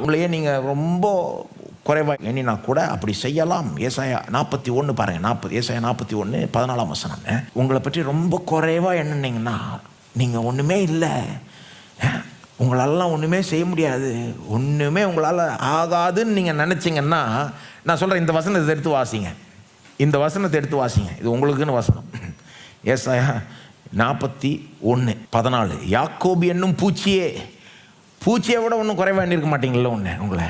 உங்களையே நீங்கள் ரொம்ப குறைவாக எண்ணினா கூட அப்படி செய்யலாம். ஏசாயா நாற்பத்தி ஒன்று பாருங்கள் நாற்பது ஏசாயா நாற்பத்தி ஒன்று பதினாலாம் வசனம். உங்களை பற்றி ரொம்ப குறைவாக எண்ணினீங்கன்னா நீங்கள் ஒன்றுமே இல்லை. உங்களாலலாம் ஒன்றுமே செய்ய முடியாது. ஒன்றுமே உங்களால் ஆகாதுன்னு நீங்கள் நினச்சிங்கன்னா நான் சொல்கிறேன் இந்த வசனத்தை எடுத்து வாசிங்க. இந்த வசனத்தை எடுத்து வாசிங்க. இது உங்களுக்குன்னு வசனம். ஏசாயா நாற்பத்தி ஒன்று பதினாலு. யாக்கோபி என்னும் பூச்சியே பூச்சியை விட ஒன்றும் குறைவாக எண்ணிருக்க மாட்டீங்களா ஒன்று உங்களை?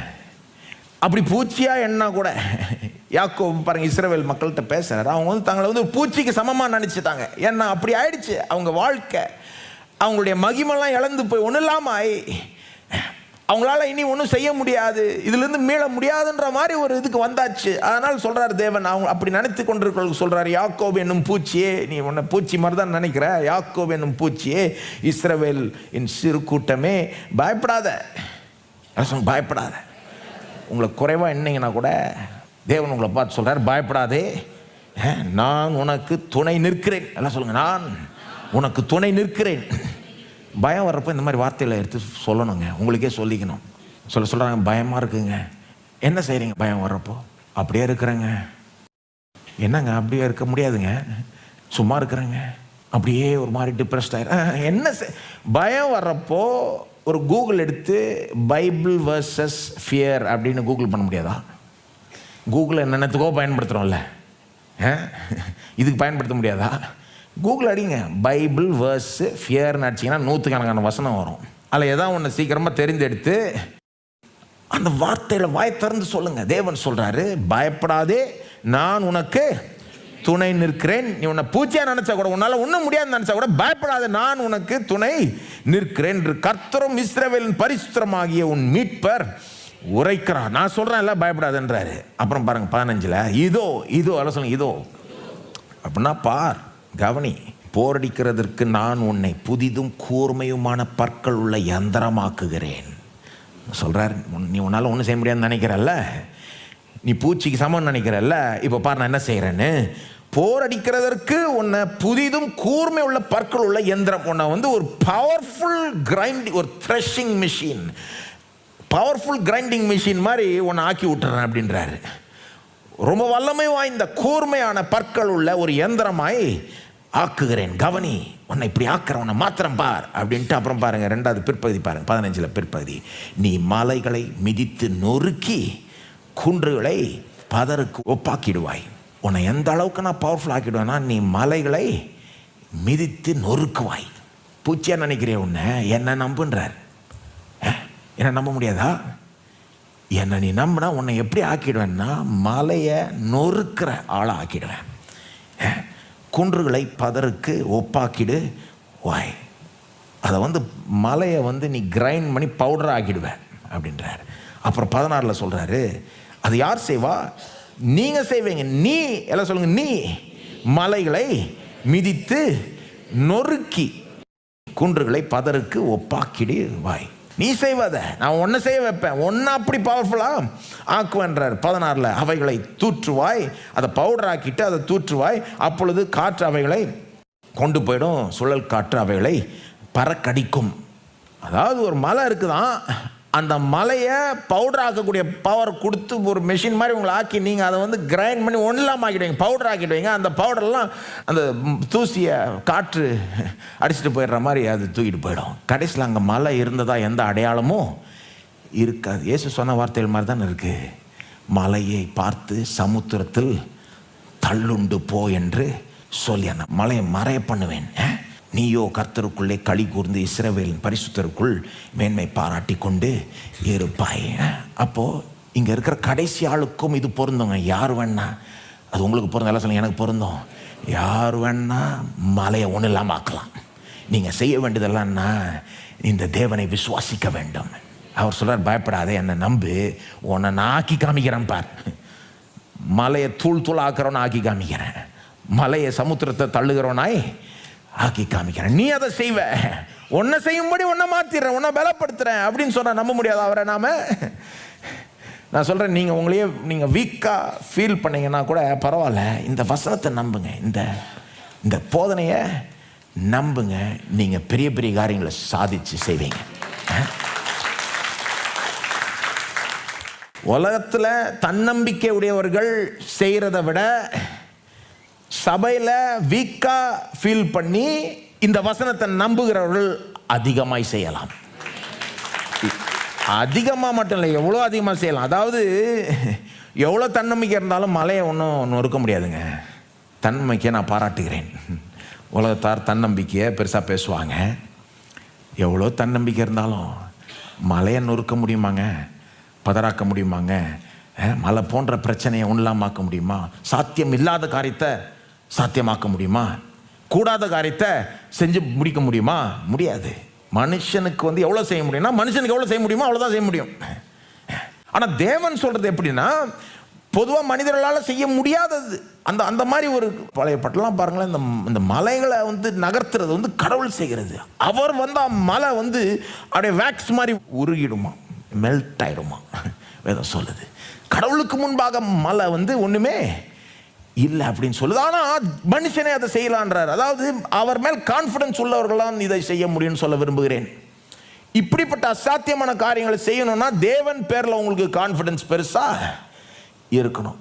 அப்படி பூச்சியாக எண்ணா கூட யாக்கோ பாருங்கள் இஸ்ரவேல் மக்கள்கிட்ட பேசுகிறார் அவங்க வந்து தங்களை வந்து பூச்சிக்கு சமமாக நினச்சிட்டாங்க. ஏன்னா அப்படி ஆயிடுச்சு. அவங்க வாழ்க்கை அவங்களுடைய மகிமெல்லாம் இழந்து போய் ஒன்றும் இல்லாமல் ஆயி அவங்களால இனி ஒன்றும் செய்ய முடியாது. இதுலேருந்து மீள முடியாதுன்ற மாதிரி ஒரு இதுக்கு வந்தாச்சு. அதனால் சொல்கிறார் தேவன் அவங்க அப்படி நினைத்து கொண்டிருக்கிறவங்க சொல்கிறார் யாக்கோப் என்னும் பூச்சியே நீ உன்னை பூச்சி மாதிரி தான் நினைக்கிற. யாக்கோப் என்னும் பூச்சியே இஸ்ரவேல் என் சிறு கூட்டமே பயப்படாத. அரசன் பயப்படாத? உங்களை குறைவாக என்னங்கன்னா கூட தேவன் உங்களை பார்த்து சொல்கிறார் பயப்படாதே. நான் உனக்கு துணை நிற்கிறேன். எல்லாம் சொல்லுங்கள் நான் உனக்கு துணை நிற்கிறேன். பயம் வர்றப்போ இந்த மாதிரி வார்த்தைகளை எடுத்து சொல்லணுங்க. உங்களுக்கே சொல்லிக்கணும். சொல்ல சொல்கிறாங்க பயமாக இருக்குங்க. என்ன செய்கிறீங்க பயம் வர்றப்போ? அப்படியே இருக்கிறேங்க. என்னங்க? அப்படியே இருக்க முடியாதுங்க. சும்மா இருக்கிறேங்க. அப்படியே ஒரு மாதிரி டிப்ரெஸ்ட் ஆகிடும் என்ன செய்- பயம் வர்றப்போ ஒரு கூகுள் எடுத்து பைபிள் வர்சஸ் ஃபியர் அப்படின்னு கூகுள் பண்ண முடியாதா? கூகுளை என்னென்னத்துக்கோ பயன்படுத்துகிறோம்ல இதுக்கு பயன்படுத்த முடியாதா? கூகுள் அடிங்க. பைபிள் வேர்ஸ் ஃபியர்னு அடிச்சிங்கன்னா நூற்றுக்கணக்கான வசனம் வரும். அதில் எதாவது ஒன்று சீக்கிரமாக தெரிந்தெடுத்து அந்த வார்த்தையில் வாய் திறந்து சொல்லுங்க. தேவன் சொல்கிறாரு பயப்படாதே நான் உனக்கு துணை நிற்கிறேன். நீ உன்னை பூச்சியாக நினச்சா கூட உன்னால் ஒன்றும் முடியாதுன்னு நினச்சா கூட பயப்படாத நான் உனக்கு துணை நிற்கிறேன் என்று கர்த்தரும் இஸ்ரவேலின் பரிசுத்தரமாகிய உன் மீட்பர் உரைக்கிறார். நான் சொல்கிறேன் எல்லாம் பயப்படாதுன்றாரு. அப்புறம் பாருங்கள் பதினஞ்சில் இதோ இதோ அல்ல சொல்லுங்கள் இதோ. அப்படின்னா பார். கவனி போரடிக்கிறதற்கு நான் உன்னை புதிதும் கூர்மையுமான பற்கள் உள்ள யந்திரமாக்குகிறேன். சொல்கிறார் உன்- நீ உன்னால் ஒன்றும் செய்ய முடியாதுன்னு நினைக்கிறல்ல? நீ பூச்சிக்கு சமம்னு நினைக்கிறல்ல? இப்போ பார் நான் என்ன செய்கிறேன்னு போரடிக்கிறதற்கு உன்னை புதிதும் கூர்மை உள்ள பற்கள் உள்ள எந்திரம் உன்னை வந்து ஒரு பவர்ஃபுல் கிரைண்ட் ஒரு threshing machine powerful grinding machine மாதிரி உன்னை ஆக்கி விட்டுறேன் அப்படின்றாரு. ரொம்ப வல்லமை வாய்ந்த கூர்மையான பற்கள் உள்ள ஒரு இயந்திரமாய் ஆக்குகிறேன். கவனி உன்னை இப்படி ஆக்குற உன்னை மாத்திரம் பார். அப்படின்ட்டு அப்புறம் பாருங்கள் ரெண்டாவது பிற்பகுதி பாருங்கள் பதினஞ்சில் பிற்பகுதி. நீ மலைகளை மிதித்து நொறுக்கி குன்றுகளை பதருக்கு ஒப்பாக்கிடுவாய். உன்னை எந்த அளவுக்கு நான் பவர்ஃபுல் ஆக்கிடுவேன்னா நீ மலைகளை மிதித்து நொறுக்குவாய். பூச்சியாக நினைக்கிறே உன்னை என்ன நம்புன்றார். அஹ், என்ன நம்ப முடியாதா? என்னை நீ நம்பினா உன்னை எப்படி ஆக்கிடுவேன்னா மலையை நொறுக்கிற ஆளாக ஆக்கிடுவேன். குன்றுகளை பதருக்கு ஒப்பாக்கிடு. வாய் அதை வந்து மலையை வந்து நீ கிரைண்ட் பண்ணி பவுடர் ஆக்கிடுவேன் அப்படின்றார். அப்புறம் பதினாறில் சொல்கிறாரு அது யார் செய்வா? நீங்கள் செய்வீங்க. நீ எல்லாம் சொல்லுங்க நீ மலைகளை மிதித்து நொறுக்கி குன்றுகளை பதருக்கு ஒப்பாக்கிடு. வாய் நீ செய்வத நான் ஒன்றை செய்ய வைப்பேன். ஒன்று அப்படி பவர்ஃபுல்லாக ஆக்குவன்றார் பதினாறில் அவைகளை தூற்றுவாய் அதை பவுடர் ஆக்கிட்டு அதை தூற்றுவாய் அப்பொழுது காற்று அவைகளை கொண்டு போயிடும். சுழல் காற்று அவைகளை பறக்கடிக்கும். அதாவது ஒரு மலை இருக்குதான் அந்த மலையை பவுடர் ஆக்கக்கூடிய பவர் கொடுத்து ஒரு மெஷின் மாதிரி உங்களை ஆக்கி நீங்கள் அதை வந்து கிரைண்ட் பண்ணி ஒன்றுலாம் ஆக்கிடுவீங்க. பவுடர் ஆக்கிடுவீங்க. அந்த பவுடர்லாம் அந்த தூசியை காற்று அடிச்சுட்டு போயிடுற மாதிரி அது தூக்கிட்டு போயிடும். கடைசியில் அங்கே மலை இருந்ததா எந்த அடையாளமும் இருக்காது. இயேசு சொன்ன வார்த்தைகள் மாதிரி தானே இருக்குது மலையை பார்த்து சமுத்திரத்தில் தள்ளுண்டு போ என்று சொல்லி அந்த மலையை மறைய பண்ணுவேன். நீயோ கர்த்தருக்குள்ளே களி கூர்ந்து இஸ்ரவேலின் பரிசுத்தருக்குள் மேன்மை பாராட்டி கொண்டு இருப்பாய். அப்போது இங்கே இருக்கிற கடைசி ஆளுக்கும் இது பொருந்துங்க. யார் வேணா? அது உங்களுக்கு பொருந்தும். எல்லாம் சொல்லுங்கள் எனக்கு பொருந்தும். யார் வேணா மலையை ஒன்றும் இல்லாமல் ஆக்கலாம். நீங்கள் செய்ய வேண்டியதெல்லாம்னா இந்த தேவனை விசுவாசிக்க வேண்டும். அவர் சொல்கிறார் பயப்படாதே என்னை நம்பு. உன்னை நான் ஆக்கி காமிக்கிறேன் பார். மலையை தூள் தூள் ஆக்கிறோன்னு ஆக்கி காமிக்கிறேன். மலையை சமுத்திரத்தை தள்ளுகிறோனாய் ஆக்கி காமிக்கிறேன். நீ அதை செய்வ. உன்னை செய்யும்படி உன்னை மாத்திடுறேன். உன்னை பலப்படுத்துறேன் அப்படின்னு சொன்னால் நம்ப முடியாது அவரை நாம? நான் சொல்கிறேன் நீங்கள் உங்களையே நீங்கள் வீக்காக ஃபீல் பண்ணீங்கன்னா கூட பரவாயில்ல. இந்த வசனத்தை நம்புங்க. இந்த இந்த போதனையை நம்புங்க. நீங்கள் பெரிய பெரிய காரியங்களை சாதிச்சு செய்வீங்க. உலகத்தில் தன்னம்பிக்கை உடையவர்கள் செய்கிறத விட சபையில் வீக்காக ஃபீல் பண்ணி இந்த வசனத்தை நம்புகிறவர்கள் அதிகமாய் செய்யலாம். அதிகமாக மட்டும் இல்லை எவ்வளோ அதிகமாக செய்யலாம். அதாவது எவ்வளோ தன்னம்பிக்கை இருந்தாலும் மலையை ஒன்றும் நொறுக்க முடியாதுங்க. தன்னம்பிக்கையை நான் பாராட்டுகிறேன். உலகத்தார் தன்னம்பிக்கையை பெருசாக பேசுவாங்க. எவ்வளோ தன்னம்பிக்கை இருந்தாலும் மலையை நொறுக்க முடியுமாங்க? பதறாக்க முடியுமாங்க? மலை போன்ற பிரச்சனையை ஒன்றாமாக்க முடியுமா? சாத்தியம் இல்லாத காரியத்தை சாத்தியமாக்க முடியுமா? கூடாத காரியத்தை செஞ்சு முடிக்க முடியுமா? முடியாது. மனுஷனுக்கு வந்து எவ்வளோ செய்ய முடியும்னா மனுஷனுக்கு எவ்வளோ செய்ய முடியுமோ அவ்வளோதான் செய்ய முடியும். ஆனால் தேவன் சொல்கிறது எப்படின்னா பொதுவாக மனிதர்களால் செய்ய முடியாதது. அந்த அந்த மாதிரி ஒரு பழைய பட்டெல்லாம் பாருங்களேன் இந்த இந்த மலைகளை வந்து நகர்த்துறது வந்து கடவுள் செய்கிறது. அவர் வந்து மலை வந்து அப்படியே வேக்ஸ் மாதிரி உருகிடுமா? மெல்ட் ஆகிடுமா வேதம் சொல்லுது. கடவுளுக்கு முன்பாக மலை வந்து ஒன்றுமே இல்லை அப்படின்னு சொல்லுது. ஆனால் மனுஷனே அதை செய்யலான்றார். அதாவது அவர் மேல் கான்ஃபிடன்ஸ் உள்ளவர்களாம் இதை செய்ய முடியும்னு சொல்ல விரும்புகிறேன். இப்படிப்பட்ட அசாத்தியமான காரியங்களை செய்யணும்னா தேவன் பேரில் உங்களுக்கு கான்ஃபிடன்ஸ் பெருசாக இருக்கணும்.